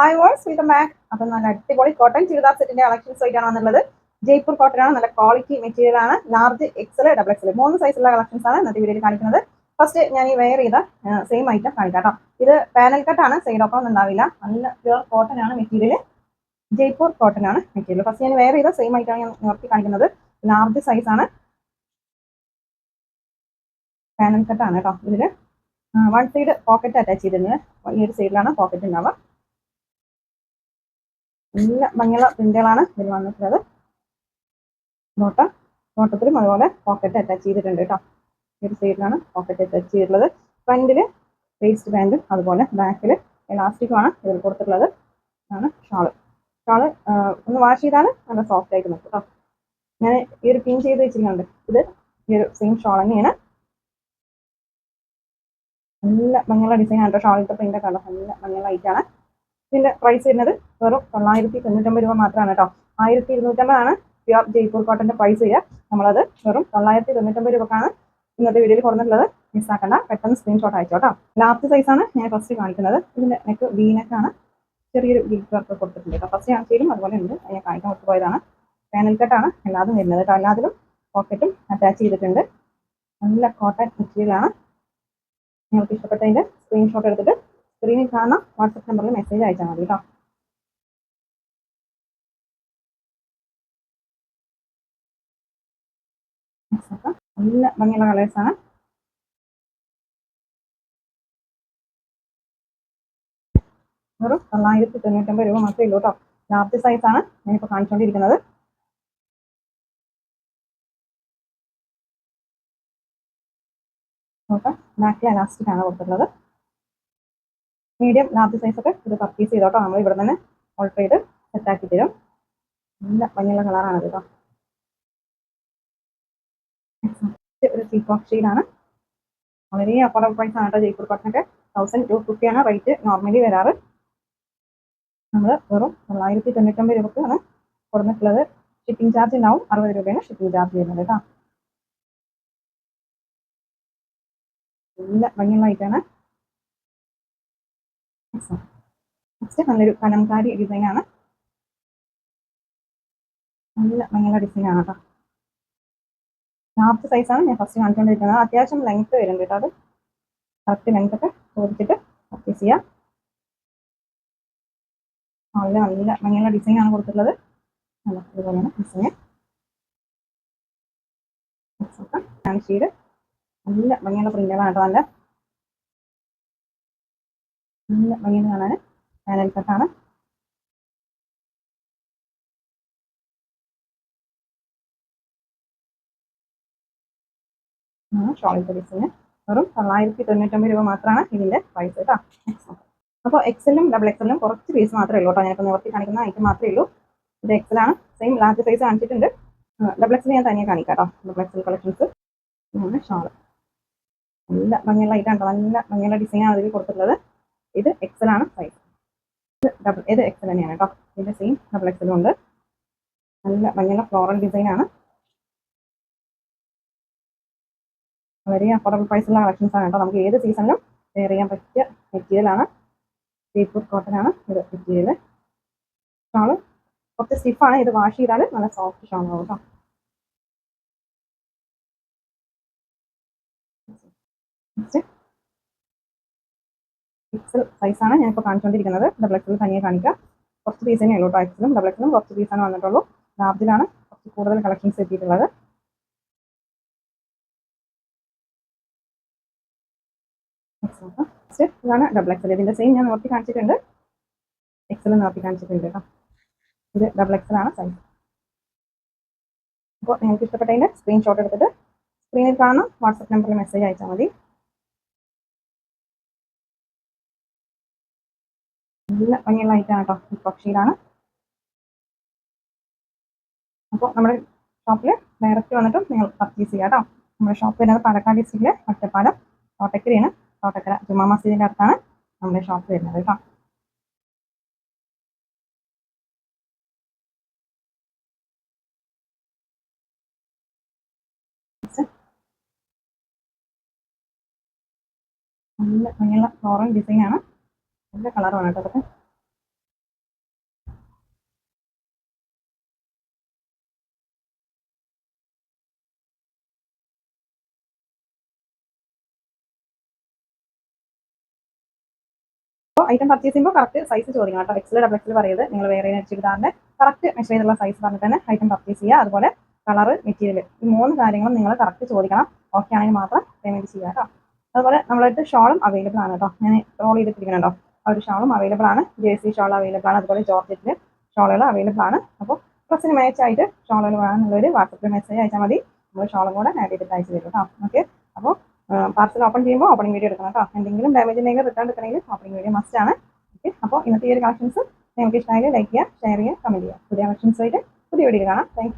Hi voice welcome back അപ്പം നല്ല അടിപൊളി കോട്ടൺ ചുരിദാർ സെറ്റിന്റെ കളക്ഷൻസ് ആയിട്ടാണ് വന്നുള്ളത് ജയ്പൂർ കോട്ടൺ ആണ് നല്ല ക്വാളിറ്റി മെറ്റീരിയൽ ആണ്. ലാർജ് എക്സൽ ഡബിൾ എക്സൽ മൂന്ന് സൈസുള്ള കളക്ഷൻസ് ആണ് ഇന്നത്തെ വീഡിയോയിൽ കാണിക്കുന്നത്. ഫസ്റ്റ് ഞാൻ ഈ വെയർ ചെയ്ത സെയിം ഐറ്റം കാണിക്കാം ഇത് പാനൽ കട്ട് ആണ് സൈഡ് ഓപ്പൺ ഉണ്ടാവില്ല. നല്ല പ്യുവർ കോട്ടൺ ആണ് മെറ്റീരിയൽ ജയ്പൂർ കോട്ടൺ ആണ് മെറ്റീരിയൽ ഫസ്റ്റ് ഞാൻ വെയർ ചെയ്ത സെയിം ഐറ്റം ഞാൻ നിർത്തി കാണിക്കുന്നത്. ലാർജ് സൈസ് ആണ്. പാനൽ കട്ടാണ് കേട്ടോ ഇതിൽ വൺ സൈഡ് പോക്കറ്റ് അറ്റാച്ച് ചെയ്തിരുന്നത്. ഈ ഒരു സൈഡിലാണ് പോക്കറ്റ് ഉണ്ടാവുക. നല്ല ഭംഗിയുള്ള പ്രിന്റുകളാണ് ഇതിൽ വന്നിട്ടുള്ളത്. നോട്ട നോട്ടത്തിലും അതുപോലെ പോക്കറ്റ് അറ്റാച്ച് ചെയ്തിട്ടുണ്ട് കേട്ടോ ഈ ഒരു സൈഡിലാണ് പോക്കറ്റ് അറ്റാച്ച് ചെയ്തിട്ടുള്ളത്. ഫ്രണ്ടിൽ വേസ്റ്റ് ബാൻഡും അതുപോലെ ബാക്കിൽ എലാസ്റ്റിക്കുമാണ് ഇതിൽ കൊടുത്തിട്ടുള്ളത്. ആണ് ഷാൾ ഷാൾ ഒന്ന് വാഷ് ചെയ്താൽ നല്ല സോഫ്റ്റ് ആയിട്ട് നിൽക്കും കേട്ടോ ഞാൻ ഈ ഒരു പിൻ ചെയ്ത് വെച്ചിരിക്കുന്നുണ്ട്. ഇത് ഈ ഒരു സെയിം ഷാൾ തന്നെയാണ്. നല്ല ഭംഗിയുള്ള ഡിസൈൻ ആണ് കേട്ടോ ഷാളിന്റെ പ്രിന്റൊക്കെ ഉണ്ടോ നല്ല ഭംഗിയുള്ള ഐറ്റാണ് ഇതിന്റെ പ്രൈസ് വരുന്നത് വെറും തൊള്ളായിരത്തി തൊണ്ണൂറ്റൊമ്പത് രൂപ മാത്രമാണ് കേട്ടോ. ആയിരത്തി ഇരുന്നൂറ്റമ്പതാണ് പ്യുവർ ജയ്പൂർ കോട്ടന്റെ പ്രൈസ് വരിക. നമ്മളത് വെറും തൊള്ളായിരത്തി തൊണ്ണൂറ്റൊമ്പത് രൂപക്കാണ് ഇന്നത്തെ വീഡിയോയിൽ കൊടുത്തിട്ടുള്ളത്. മിസ്സാക്കണ്ട പെട്ടെന്ന് സ്ക്രീൻഷോട്ട് അയച്ചോട്ടോ ലാസ്റ്റ് സൈസാണ് ഞാൻ ഫസ്റ്റ് കാണിക്കുന്നത്. ഇതിന്റെ നെക്ക് വി നെക്കാണ് ചെറിയൊരു ഗിഫ്റ്റ് വർക്ക് കൊടുത്തിട്ടുണ്ട് കേട്ടോ. ഫസ്റ്റ് കാണിച്ചാലും അതുപോലെ ഉണ്ട്. ഞാൻ കാണിക്കാൻ പോയതാണ്. പാനൽ കട്ടാണ് എല്ലാതും വരുന്നത് കേട്ടോ. എല്ലാത്തിലും പോക്കറ്റും അറ്റാച്ച് ചെയ്തിട്ടുണ്ട്. നല്ല കോട്ടൺ മെറ്റീരിയലാണ് നിങ്ങൾക്ക് ഇഷ്ടപ്പെട്ടതിന്റെ സ്ക്രീൻഷോട്ട് എടുത്തിട്ട് സ്ക്രീനിൽ കാണുന്ന വാട്സപ്പ് നമ്പറിൽ മെസ്സേജ് അയച്ചാൽ മതി കേട്ടോ നല്ല ഭംഗിയുള്ള കളേഴ്സ് ആണ്. വെറും തൊള്ളായിരത്തി തൊണ്ണൂറ്റൊമ്പത് രൂപ മാത്രമേ ഉള്ളൂ കേട്ടോ ലാർജ് സൈസ് ആണ്. ഞാനിപ്പോൾ കാണിച്ചുകൊണ്ടിരിക്കുന്നത് നോക്കാം. ബാക്കിലെ ആണ് കൊടുത്തിട്ടുള്ളത്. മീഡിയം ലാർജ് സൈസ് ഒക്കെ ഇത് പർച്ചേസ് ചെയ്തോട്ടോ. നമ്മൾ ഇവിടെ തന്നെ ഓൾട്ടർ ചെയ്ത് സെറ്റാക്കി തരും. നല്ല ഭംഗിയുള്ള കളറാണ് കേട്ടോ. ഒരു ചീപ്പ് ഷെയ്ഡാണ് വളരെ അഫോർഡബിൾ പ്രൈസ് ആണ് കേട്ടോ ജയ്പൂർ കോട്ടനൊക്കെ തൗസൻഡ് ടു ഫിഫ്റ്റി ആണ് റേറ്റ് നോർമലി വരാറ്. നമ്മൾ വെറും തൊള്ളായിരത്തി തൊണ്ണൂറ്റൊമ്പത് രൂപക്കാണ് കൊടുത്തിട്ടുള്ളത്. ഷിപ്പിംഗ് ചാർജ് ഉണ്ടാവും. അറുപത് രൂപയാണ് ഷിപ്പിംഗ് ചാർജ് ചെയ്യുന്നത് കേട്ടോ. നല്ല ഭംഗിയുള്ള ഐറ്റാണ് നെക്സ്റ്റ് നല്ലൊരു കലംകാരി ഡിസൈനാണ് നല്ല ഡിസൈൻ ആണ് കേട്ടോ ലാർജ് സൈസാണ് ഞാൻ ഫസ്റ്റ് കാണിച്ചുകൊണ്ടിരിക്കുന്നത് അത്യാവശ്യം ലെങ്ത് വരുന്നുണ്ട് കേട്ടോ അത്. കറക്റ്റ് ലെങ്ത് ഒക്കെ ചോദിച്ചിട്ട് പർച്ചേസ് ചെയ്യാം. നല്ല നല്ല ഭംഗിയുള്ള ഡിസൈൻ ആണ് കൊടുത്തിട്ടുള്ളത്. നല്ല ഇതുപോലെയാണ് ഡിസൈൻ ഷീഡ് നല്ല ഭംഗിയുള്ള പ്രിന്റുകളാണ് കേട്ടോ നല്ല നല്ല ഭംഗിയിൽ കാണാൻ പാനൽ കട്ടാണ് വെറും തൊള്ളായിരത്തി തൊണ്ണൂറ്റൊമ്പത് രൂപ മാത്രമാണ് ഇതിന്റെ പ്രൈസ് കേട്ടോ. അപ്പോൾ എക്സലും ഡബിൾ എക്സലും കുറച്ച് പീസ് മാത്രമേ ഉള്ളൂ കേട്ടോ. ഞാനിപ്പോൾ നിവർത്തി കാണിക്കുന്ന ഐറ്റം മാത്രമേ ഉള്ളൂ. ഇത് എക്സലാണ് സെയിം ലാർജ് സൈസ് കാണിച്ചിട്ടുണ്ട്. ഡബിൾ എക്സൽ ഞാൻ തനിയെ കാണിക്കാം കേട്ടോ. Double XL collections shawl. നല്ല ഭംഗിയുള്ള ഐറ്റം കേട്ടോ. നല്ല ഭംഗിയുള്ള ഡിസൈനാണ് അതിൽ കൊടുത്തിട്ടുള്ളത്. ഇത് എക്സൽ ആണ് സൈസ് ഇത് ഡബിൾ ഇത് എക്സൽ തന്നെയാണ് കേട്ടോ ഇതിന്റെ സെയിം ഡബിൾ എക്സലും ഉണ്ട്. നല്ല ഭംഗിയുള്ള ഫ്ലോറൽ ഡിസൈൻ ആണ്. വളരെ അഫോർഡബിൾ പ്രൈസുള്ള കളക്ഷൻസ് ആണ് കേട്ടോ നമുക്ക് ഏത് സീസണിലും വെയർ ചെയ്യാൻ പറ്റിയ മെറ്റീരിയൽ ആണ്. ജയ്പൂർ കോട്ടൺ ആണ് ഇത് മെറ്റീരിയൽ ഷാൾ കുറച്ച് സ്റ്റിഫാണ് ഇത് വാഷ് ചെയ്താൽ നല്ല സോഫ്റ്റ് ഷാൾ ആവും കേട്ടോ നെക്സ്റ്റ് എക്സൽ സൈസാണ് ഞാനിപ്പോൾ കാണിച്ചുകൊണ്ടിരിക്കുന്നത് ഡബിൾ എക്സൽ തനിയെ കാണിക്കുക കുറച്ച് പീസ് തന്നെ ഉള്ളൂ എക്സലും ഡബിൾ എക്സലും കുറച്ച് പീസാണ് വന്നിട്ടുള്ളൂ. ലാർജിലാണ് കുറച്ച് കൂടുതൽ കളക്ഷൻസ് എത്തിയിട്ടുള്ളത് ഇതാണ് ഡബിൾ എക്സൽ ഇതിന്റെ സെയിം ഞാൻ നോക്കി കാണിച്ചിട്ടുണ്ട്. എക്സൽ നോക്കി കാണിച്ചിട്ടുണ്ട് കേട്ടോ ഇത് ഡബിൾ എക്സൽ ആണ് സൈസ് അപ്പോൾ നിങ്ങൾക്ക് ഇഷ്ടപ്പെട്ടതിന്റെ സ്ക്രീൻഷോട്ട് എടുത്തിട്ട് സ്ക്രീനിൽ കാണാം വാട്സപ്പ് നമ്പറിൽ മെസ്സേജ് അയച്ചാൽ മതി. നല്ല ഭംഗിയുള്ള ഐറ്റാണ് കേട്ടോ പക്ഷിയിലാണ്. അപ്പോൾ നമ്മുടെ ഷോപ്പിൽ ഡയറക്റ്റ് വന്നിട്ടും നിങ്ങൾ പർച്ചേസ് ചെയ്യാം കേട്ടോ നമ്മുടെ ഷോപ്പ് വരുന്നത് പാലക്കാട് ഡിസ്ട്രിക്റ്റിലെ ഒറ്റപ്പാലം തോട്ടക്കരയാണ്. തോട്ടക്കര ജുമാ മസ്ജിദിന്റെ അടുത്താണ് നമ്മുടെ ഷോപ്പ് വരുന്നത് കേട്ടോ നല്ല ഭംഗിയുള്ള ഫ്ലോറൽ ഡിസൈൻ ആണ്. നല്ല കളറാണ് കേട്ടോ ഐറ്റം പർച്ചേസ് ചെയ്യുമ്പോൾ കറക്റ്റ് സൈസ് ചോദിക്കണം കേട്ടോ. എക്സൽ ഡബിൾ എക്സൽ പറയുന്നത് നിങ്ങൾ വേറെ ചുരിദാറിന്റെ കറക്റ്റ് മെഷർ ചെയ്തുള്ള സൈസ് പറഞ്ഞിട്ട് തന്നെ ഐറ്റം പർച്ചേസ് ചെയ്യുക. അതുപോലെ കളറ് മെറ്റീരിയൽ ഈ മൂന്ന് കാര്യങ്ങളും നിങ്ങൾ കറക്റ്റ് ചോദിക്കണം. ഓക്കെ ആണെങ്കിൽ മാത്രം പേയ്മെന്റ് ചെയ്യുക കേട്ടോ. അതുപോലെ നമ്മളായിട്ട് ഷോളും അവൈലബിൾ ആണ് കേട്ടോ. ഞാൻ റോൾ ചെയ്തിട്ടിരിക്കണം കേട്ടോ ആ ഒരു ഷോളും അവൈലബിൾ ആണ്. ജേഴ്സി ഷോൾ അവൈലബിൾ ആണ്. അതുപോലെ ജോർജറ്റിൽ ഷോളുകൾ അവൈലബിൾ ആണ്. അപ്പോൾ ഡ്രസ്സിന് മാച്ച് ആയിട്ട് ഷോളുകൾ വേണമെന്നുള്ളൊരു വാട്സപ്പിൽ മെസ്സേജ് അയച്ചാൽ മതി. നമ്മൾ ഷോളും കൂടെ ആഡ് ചെയ്തിട്ട് അയച്ചു തരും കേട്ടോ. ഓക്കെ അപ്പോൾ പാർസൽ ഓപ്പൺ ചെയ്യുമ്പോൾ ഓപ്പണിംഗ് വീഡിയോ എടുക്കണം കേട്ടോ. എന്തെങ്കിലും ഡാമേജ് ഉണ്ടെങ്കിൽ റിട്ടേൺ എടുക്കണമെങ്കിൽ ഓപ്പണിംഗ് വീഡിയോ മസ്റ്റ് ആണ്. ഓക്കെ അപ്പോൾ ഇന്നത്തെ ഈ ഒരു കളക്ഷൻസ് നിങ്ങൾക്ക് ഇഷ്ടമായാലും ലൈക്ക് ചെയ്യുക ഷെയർ ചെയ്യുക കമന്റ് ചെയ്യുക. പുതിയ കളക്ഷൻസ് ആയിട്ട് പുതിയ വീഡിയോ കാണാം. താങ്ക്